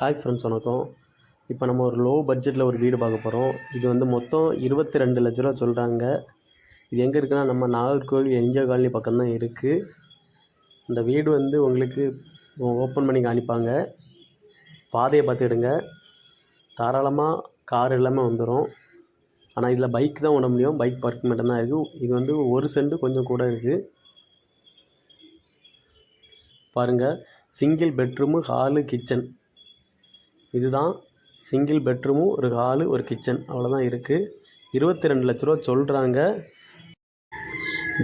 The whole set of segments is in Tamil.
ஹாய் ஃப்ரெண்ட்ஸ் வணக்கம். இப்போ நம்ம ஒரு லோ பட்ஜெட்டில் ஒரு வீடு பார்க்க போகிறோம் இது வந்து மொத்தம் இருபத்தி ரெண்டு லட்ச ரூபா சொல்கிறாங்க இது எங்கே இருக்குன்னா நம்ம நாகர்கோவில் என்ஜிஓ காலனி பக்கம்தான் இருக்குது இந்த வீடு வந்து உங்களுக்கு ஓப்பன் பண்ணி காணிப்பாங்க பாதையை பார்த்துக்கிடுங்க தாராளமாக கார் எல்லாமே வந்துடும் ஆனால் இதில் பைக் தான் விட முடியும். பைக் பார்க்கிங் மட்டும்தான் இருக்குது இது வந்து ஒரு சென்ட் கொஞ்சம் கூட இருக்குது பாருங்கள் சிங்கிள் பெட்ரூமு ஹாலு கிச்சன் இதுதான் சிங்கிள் பெட்ரூமும் ஒரு ஹாலு ஒரு கிச்சன் அவ்வளோதான் இருக்குது இருபத்தி ரெண்டு லட்ச ரூபா சொல்கிறாங்க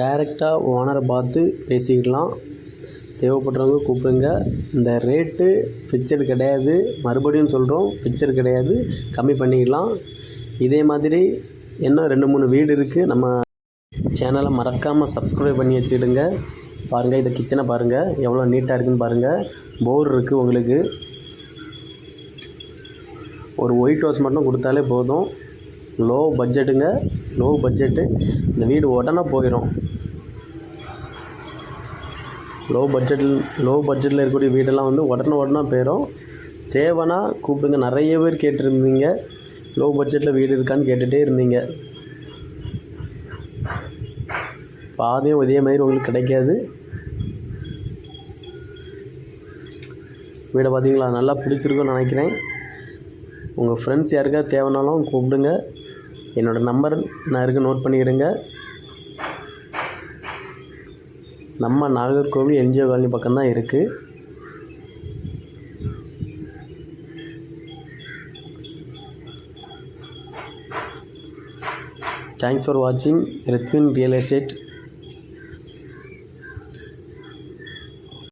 டைரெக்டாக ஓனரை பார்த்து பேசிக்கலாம். தேவைப்படுறவங்க கூப்பிடுங்க. இந்த ரேட்டு ஃபிக்சடு கிடையாது. மறுபடியும் சொல்கிறோம் ஃபிக்சடு கிடையாது. கம்மி பண்ணிக்கலாம். இதே மாதிரி இன்னும் ரெண்டு மூணு வீடு இருக்குது நம்ம சேனலை மறக்காமல் சப்ஸ்கிரைப் பண்ணி வச்சுக்கிடுங்க. பாருங்கள் இந்த கிச்சனை பாருங்கள் எவ்வளோ நீட்டாக இருக்குன்னு பாருங்கள் போர் இருக்குது உங்களுக்கு. ஒரு ஒயிட் ஹவுஸ் மட்டும் கொடுத்தாலே போதும். லோ பட்ஜெட்டுங்க லோ பட்ஜெட்டு இந்த வீடு உடனே போயிடும் லோ பட்ஜெட்டில் லோ பட்ஜெட்டில் இருக்கக்கூடிய வீடெல்லாம் வந்து உடனே உடனே போயிடும் தேவைன்னா கூப்பிடுங்க. நிறைய பேர் கேட்டிருந்தீங்க. லோ பட்ஜெட்டில் வீடு இருக்கான்னு கேட்டுகிட்டே இருந்தீங்க. பாதையும் இதே மாதிரி உங்களுக்கு கிடைக்காது. வீடை பார்த்தீங்களா? நல்லா பிடிச்சிருக்குன்னு நினைக்கிறேன். உங்கள் ஃப்ரெண்ட்ஸ் யாருக்கா தேவைனாலும் கூப்பிடுங்க. என்னோடய நம்பர் நான் இருக்க நோட் பண்ணிக்கிடுங்க. நம்ம நாகர்கோவில் என்ஜிஓ காலனி பக்கம் தான் இருக்குது தேங்க்ஸ் ஃபார் வாட்சிங் ரித்வின் ரியல் எஸ்டேட்